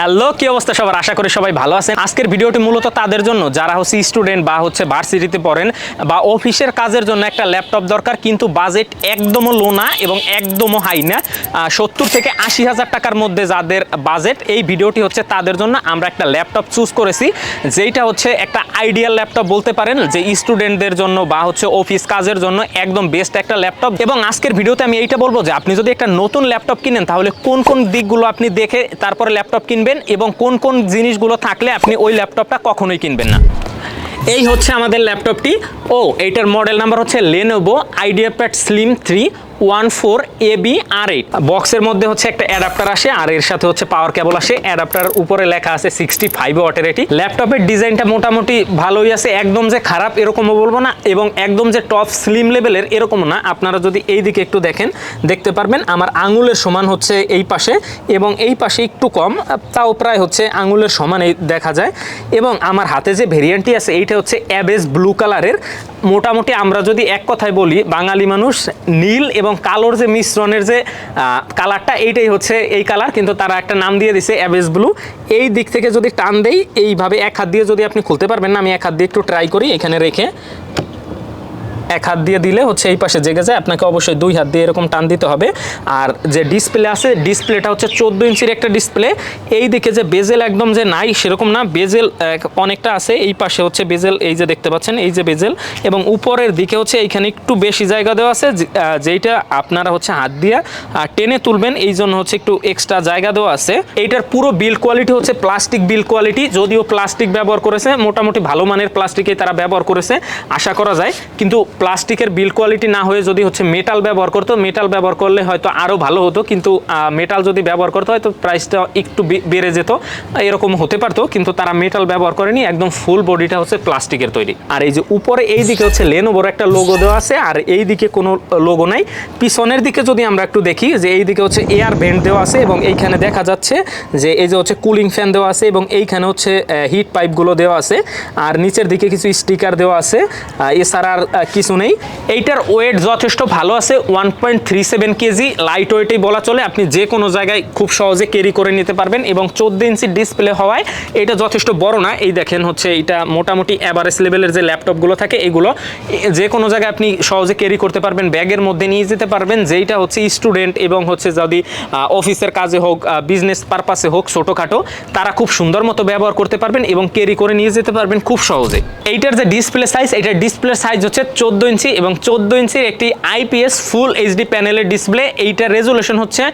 Hello, কি অবস্থা সবার? আশা করি সবাই ভালো আছেন। আজকের ভিডিওটি মূলত তাদের জন্য, যারা হচ্ছে স্টুডেন্ট বা হচ্ছে ভার্সিটিতে পড়েন বা অফিসের কাজের জন্য একটা ল্যাপটপ দরকার, কিন্তু বাজেট একদমও লো না এবং একদমও হাই না। সত্তর থেকে আশি হাজার টাকার মধ্যে যাদের বাজেট এই ভিডিওটি হচ্ছে তাদের জন্য আমরা একটা ল্যাপটপ চুজ করেছি, যেইটা হচ্ছে একটা আইডিয়াল ল্যাপটপ বলতে পারেন, যে স্টুডেন্টদের জন্য বা হচ্ছে অফিস কাজের জন্য একদম বেস্ট একটা ল্যাপটপ এবং আজকের ভিডিওতে আমি এইটা বলব যে, আপনি যদি একটা নতুন ল্যাপটপ কিনেন, তাহলে কোন কোন দিকগুলো আপনি দেখে তারপরে ল্যাপটপ কিনবেন এবং কোন কোন জিনিসগুলো থাকলে আপনি ওই ল্যাপটপটা কখনোই কিনবেন না। এই হচ্ছে আমাদের ল্যাপটপটি। ও, এইটার মডেল নাম্বার হচ্ছে Lenovo IdeaPad slim three one four A B R eight বক্সের মধ্যে হচ্ছে একটা অ্যাডাপ্টার আসে, আর এর সাথে হচ্ছে পাওয়ার কেবল আসে। অ্যাডাপ্টার উপরে লেখা আছে সিক্সটি ফাইভ ওয়াটের এটি। ল্যাপটপের ডিজাইনটা মোটামুটি ভালোই আছে, একদম যে খারাপ এরকমও বলব না, এবং একদম যে টপ স্লিম লেভেলের এরকম না। আপনারা যদি এই দিকে একটু দেখেন, দেখতে পারবেন আমার আঙুলের সমান হচ্ছে এই পাশে, এবং এই পাশে একটু কম, তাও প্রায় হচ্ছে আঙুলের সমান এই দেখা যায়। এবং আমার হাতে যে ভেরিয়েন্টটি আছে, এইটা হচ্ছে অ্যাবেস ব্লু কালারের মোটামুটি আমরা যদি এক কথায় বলি, বাঙালি মানুষ নীল এবং কালোর যে মিশ্রণের যে কালারটা, এইটাই হচ্ছে এই কালার। কিন্তু তারা একটা নাম দিয়ে দিছে অ্যাভেজ ব্লু। এই দিক থেকে যদি টান দেই, এইভাবে এক হাত দিয়ে যদি আপনি খুলতে পারবেন না, আমি এক হাত দিয়ে একটু ট্রাই করি এখানে রেখে। এক হাত দিয়ে দিলে হচ্ছে এই পাশে জেগে যায়। আপনাকে অবশ্যই দুই হাত দিয়ে এরকম টান দিতে হবে। আর যে ডিসপ্লে আছে ডিসপ্লেটা হচ্ছে চোদ্দ ইঞ্চির একটা ডিসপ্লে এই দিকে যে বেজেল একদম যে নাই, সেরকম না। বেজেল অনেকটা আছে। এই পাশে হচ্ছে বেজেল এই যে দেখতে পাচ্ছেন, এই যে বেজেল এবং উপরের দিকে হচ্ছে এইখানে একটু বেশি জায়গা দেওয়া আছে যেইটা আপনারা হচ্ছে হাত দিয়ে টেনে তুলবেন। এই জন্য হচ্ছে একটু এক্সট্রা জায়গা দেওয়া আছে। এইটার পুরো বিল কোয়ালিটি হচ্ছে প্লাস্টিক বিল কোয়ালিটি যদিও প্লাস্টিক ব্যবহার করেছে, মোটামুটি ভালো মানের প্লাস্টিকে তারা ব্যবহার করেছে, আশা করা যায়। কিন্তু প্লাস্টিকের বিল কোয়ালিটি না হয়ে যদি হচ্ছে মেটাল ব্যবহার করতো মেটাল ব্যবহার করলে হয়তো আরও ভালো হতো কিন্তু মেটাল যদি ব্যবহার করতে হয় তো প্রাইসটা একটু বেড়ে যেত। এরকম হতে পারতো কিন্তু তারা মেটাল ব্যবহার করেনি একদম ফুল বডিটা হচ্ছে প্লাস্টিকের তৈরি। আর এই যে উপরে এই দিকে হচ্ছে লেনোভোর একটা লোগো দেওয়া আছে আর এই দিকে কোনো লোগো নাই। পিছনের দিকে যদি আমরা একটু দেখি যে এই দিকে হচ্ছে এয়ার ভেন্ট দেওয়া আছে এবং এইখানে দেখা যাচ্ছে যে এই যে হচ্ছে কুলিং ফ্যান দেওয়া আছে এবং এইখানে হচ্ছে হিট পাইপগুলো দেওয়া আছে। আর নিচের দিকে কিছু স্টিকার দেওয়া আছে। এছাড়া আর আহ, কিছু নেই। এইটার ওয়েট যথেষ্ট ভালো আছে one point three seven KG light ওয়েটেই বলা চলে। আপনি যে কোনো জায়গায় খুব সহজে ক্যারি করে নিতে পারবেন এবং চোদ্দ ইঞ্চি ডিসপ্লে হওয়ায় এটা যথেষ্ট বড় না। এই দেখেন হচ্ছে এটা মোটামুটি অ্যাভারেজ লেভেলের যে ল্যাপটপগুলো থাকে, এগুলো যে কোনো জায়গায় আপনি সহজে ক্যারি করতে পারবেন, ব্যাগের মধ্যে নিয়ে যেতে পারবেন। যেইটা হচ্ছে স্টুডেন্ট এবং হচ্ছে যদি অফিসের কাজে হোক বিজনেস পারপাসে হোক ছোটোখাটো, তারা খুব সুন্দর মতো ব্যবহার করতে পারবেন এবং ক্যারি করে নিয়ে যেতে পারবেন খুব সহজে। এইটার যে ডিসপ্লে সাইজ এইটার ডিসপ্লে সাইজ হচ্ছে চোদ্দ ইঞ্চি এবং চোদ্দ ইঞ্চির একটি আইপিএস ফুল এইচডি প্যানেলের ডিসপ্লে, এইটার রেজুলেশন হচ্ছে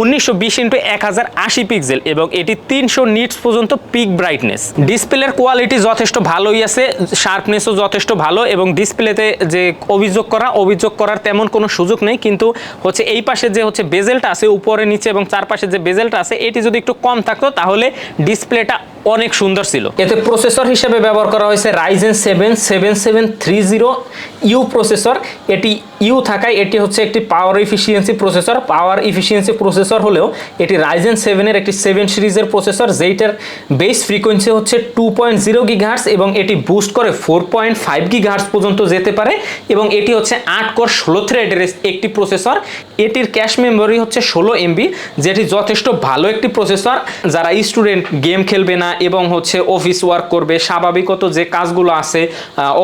উনিশশো বিশ ইন্টু এক হাজার আশি পিক্সেল এবং এটি তিনশো নিটস পর্যন্ত পিক ব্রাইটনেস। ডিসপ্লের কোয়ালিটি যথেষ্ট ভালোই আছে, শার্পনেসও যথেষ্ট ভালো এবং ডিসপ্লেতে যে অভিযোগ করা, অভিযোগ করার তেমন কোনো সুযোগ নেই, কিন্তু হচ্ছে এই পাশে যে হচ্ছে বেজেলটা আছে, উপরে, নিচে এবং চারপাশে যে বেজেলটা আছে, এটি যদি একটু কম থাকতো তাহলে ডিসপ্লেটা অনেক সুন্দর ছিল। এতে প্রসেসর হিসেবে ব্যবহার করা হয়েছে Ryzen seven seven seven three zero U processor এটি ইউ থাকায় এটি হচ্ছে একটি power efficiency processor power efficiency processor হলেও এটি রাইজেন সেভেনের একটি সেভেন সিরিজের প্রসেসর যেইটার বেস ফ্রিকোয়েন্সি হচ্ছে টু পয়েন্ট জিরো গিঘার্স এবং এটি বুস্ট করে ফোর পয়েন্ট ফাইভ গিঘার্স পর্যন্ত যেতে পারে এবং এটি হচ্ছে আট কোর ষোলো থ্রেডের একটি প্রসেসর এটির ক্যাশ মেমোরি হচ্ছে ষোলো এমবি যেটি যথেষ্ট ভালো একটি প্রসেসর যারা স্টুডেন্ট গেম খেলবে না এবং হচ্ছে অফিস ওয়ার্ক করবে, স্বাভাবিকত যে কাজগুলো আছে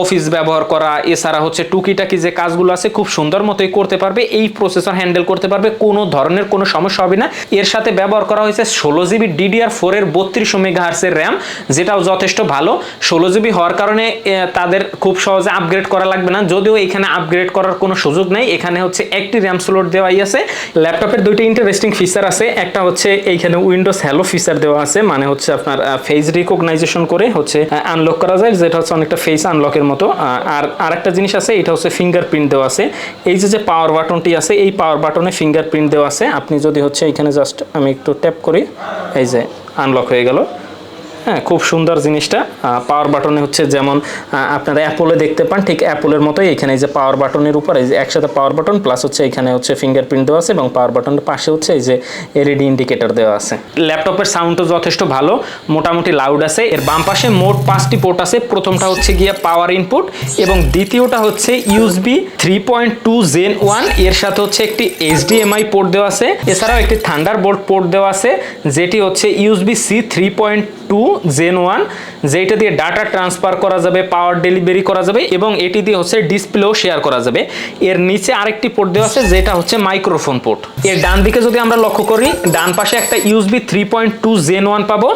অফিস ব্যবহার করা, এছাড়া হচ্ছে টুকিটাকি যে কাজগুলো আছে, খুব সুন্দর মতোই করতে পারবে, এই প্রসেসর হ্যান্ডেল করতে পারবে, কোনো ধরনের কোনো সমস্যা হবে না। এর সাথে ব্যবহার করা হয়েছে ষোলো জিবি ডিডিআর ফোরের বত্রিশশো মেগাহার্সের র্যাম যেটাও যথেষ্ট ভালো। ষোলো জিবি হওয়ার কারণে তাদের খুব সহজে আপগ্রেড করা লাগবে না। যদিও এখানে আপগ্রেড করার কোনো সুযোগ নেই, এখানে হচ্ছে একটি র্যাম স্লট দেওয়াই আছে। ল্যাপটপের দুইটি ইন্টারেস্টিং ফিচার আছে, একটা হচ্ছে এইখানে উইন্ডোজ হ্যালো ফিচার দেওয়া আছে মানে হচ্ছে আপনার ফেস রিকগনাইজেশন করে হচ্ছে আনলক করা যায়, যেটা হচ্ছে অনেকটা ফেস আনলকের মতো। আর আরেকটা জিনিস আছে, এটা হচ্ছে ফিঙ্গারপ্রিন্ট দেওয়া আছে। এই যে যে পাওয়ার বাটনটি আছে, এই পাওয়ার বাটনে ফিঙ্গারপ্রিন্ট দেওয়া আছে। আপনি যদি হচ্ছে এখানে জাস্ট আমি একটু ট্যাপ করি, এই যে আনলক হয়ে গেল। হ্যাঁ খুব সুন্দর জিনিসটা। পাওয়ার বাটনে হচ্ছে যেমন আপনারা অ্যাপলে দেখতে পান, ঠিক অ্যাপলের মতোই এখানে এই যে পাওয়ার বাটনের উপরে, এই যে একসাথে পাওয়ার বাটন প্লাস হচ্ছে এখানে হচ্ছে ফিঙ্গারপ্রিন্ট দেওয়া আছে এবং পাওয়ার বাটনের পাশে হচ্ছে এই যে এলইডি ইন্ডিকেটর দেওয়া আছে। ল্যাপটপের সাউন্ডও যথেষ্ট ভালো, মোটামুটি লাউড আছে। এর বাম পাশে মোট পাঁচটি পোর্ট আছে। প্রথমটা হচ্ছে গিয়ে পাওয়ার ইনপুট এবং দ্বিতীয়টা হচ্ছে USB three point two gen ওয়ানের সাথে হচ্ছে একটি এইচডিএমআই পোর্ট দেওয়া আছে। এছাড়াও একটি থান্ডারবোল্ট পোর্ট দেওয়া আছে, যেটি হচ্ছে USB C three point two gen one যেটা দিয়ে ডাটা ট্রান্সফার করা যাবে পাওয়ার ডেলিভারি করা যাবে এবং এটি দিয়ে হচ্ছে ডিসপ্লেও শেয়ার করা যাবে। এর নিচে আরেকটি পোর্ট দেওয়া আছে, যেটা হচ্ছে মাইক্রোফোন পোর্ট এর ডান দিকে যদি আমরা লক্ষ্য করি, ডান পাশে একটা USB three point two gen one পাবো।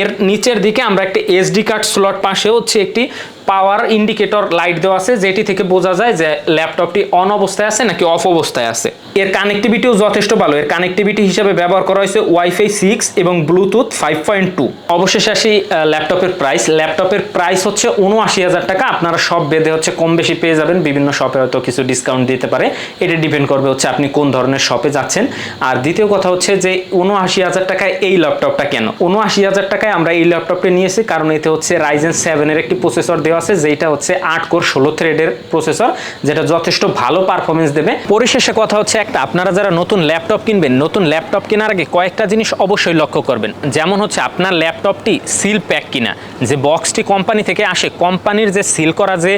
এর নিচের দিকে আমরা একটা এসডি কার্ড স্লট পাশে হচ্ছে একটি পাওয়ার ইন্ডিকেটর লাইট দেওয়া আছে, যেটি থেকে বোঝা যায় যে ল্যাপটপটি অন অবস্থায় আছে নাকি অফ অবস্থায় আছে। এর কানেক্টিভিটিও যথেষ্ট ভালো। এর কানেক্টিভিটি হিসেবে ব্যবহার করা হয়েছে ওয়াইফাই সিক্স এবং ব্লুটুথ ফাইভ পয়েন্ট টু অবশেষে আসি ল্যাপটপের প্রাইস ল্যাপটপের প্রাইস হচ্ছে উনআশি হাজার টাকা। আপনারা সব বেঁধে হচ্ছে কম বেশি পেয়ে যাবেন। বিভিন্ন শপে হয়তো কিছু ডিসকাউন্ট দিতে পারে। এটা ডিপেন্ড করবে হচ্ছে আপনি কোন ধরনের শপে যাচ্ছেন। আর দ্বিতীয় কথা হচ্ছে যে উনআশি হাজার টাকায় এই ল্যাপটপটা কেন? উনআশি হাজার টাকায় আমরা এই ল্যাপটপটা নিয়েছি। কারণ এতে হচ্ছে রাইজেন সেভেনের একটি প্রসেসর দেওয়া আছে যেটা হচ্ছে আট কোর ষোলো থ্রেডের প্রসেসর যেটা যথেষ্ট ভালো পারফরমেন্স দেবে। পরিশেষে কথা হচ্ছে একটা, আপনারা যারা নতুন ল্যাপটপ কিনবেন, নতুন ল্যাপটপ কেনার আগে কয়েকটা জিনিস অবশ্যই লক্ষ্য করবেন। যেমন হচ্ছে আপনার ল্যাপটপটি সিল প্যাক কিনা, যে বক্সটি কোম্পানি থেকে আসে কোম্পানির যে সিল করা যে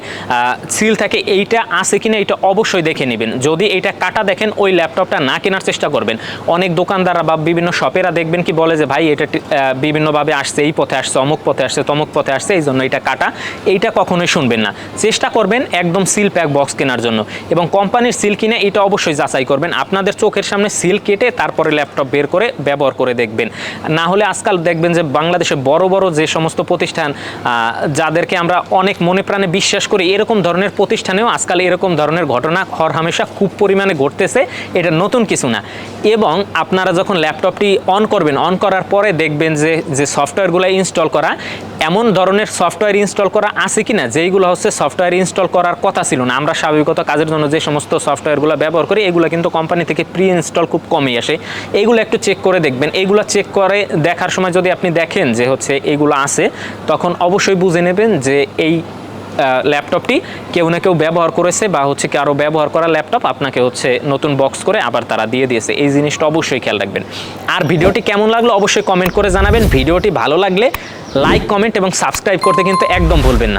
সিল থাকে, এইটা আছে কিনা, এটা অবশ্যই দেখে নেবেন। যদি এটা কাটা দেখেন, ওই ল্যাপটপটা না কেনার চেষ্টা করবেন। অনেক দোকানদাররা বা বিভিন্ন শপেরা দেখবেন কি বলে যে, ভাই, এটা বিভিন্নভাবে আসছে, এই পথে আসছে, অমুক পথে আসছে, তমুক পথে আসছে, এই জন্য এটা কাটা। এইটা কখনোই শুনবেন না। চেষ্টা করবেন একদম সিল প্যাক বক্স কেনার জন্য এবং কোম্পানির সিল কিনে এটা অবশ্যই যাচাই করবেন। আপনাদের চোখের সামনে সিল কেটে তারপরে ল্যাপটপ বের করে ব্যবহার করে দেখবেন। না হলে আজকাল দেখবেন যে বাংলাদেশে বড় বড় যে সমস্ত প্রতিষ্ঠান যাদেরকে আমরা অনেক মনে প্রাণে বিশ্বাস করি, এরকম ধরনের প্রতিষ্ঠানেও আজকাল এরকম ধরনের ঘটনা হর হামেশা খুব পরিমাণে ঘটতেছে। এটা নতুন কিছু না। এবং আপনারা যখন ল্যাপটপটি অন করবেন, অন করার পরে দেখবেন যে যে সফটওয়্যারগুলো ইনস্টল করা, এমন ধরনের সফটওয়্যার ইনস্টল করা আছে কিনা, যেইগুলো হচ্ছে সফটওয়্যার ইনস্টল করার কথা ছিল না। আমরা স্বাভাবিকত কাজের জন্য যে সমস্ত সফটওয়্যারগুলো ব্যবহার করি, এগুলো কিন্তু কোম্পানি থেকে প্রি ইনস্টল খুব কমই আসে। এইগুলো একটু চেক করে দেখবেন। এইগুলো চেক করে দেখার সময় যদি আপনি দেখেন যে হচ্ছে এইগুলো আছে, তখন অবশ্যই বুঝে নেবেন যে এই ল্যাপটপটি কেউ না কেউ ব্যবহার করেছে বা হচ্ছে কি আরও ব্যবহার করা ল্যাপটপ আপনাকে হচ্ছে নতুন বক্স করে আবার তারা দিয়ে দিয়েছে। এই জিনিসটা অবশ্যই খেয়াল রাখবেন। আর ভিডিওটি কেমন লাগল অবশ্যই কমেন্ট করে জানাবেন। ভিডিওটি ভালো লাগলে লাইক কমেন্ট এবং সাবস্ক্রাইব করতে কিন্তু একদম ভুলবেন না।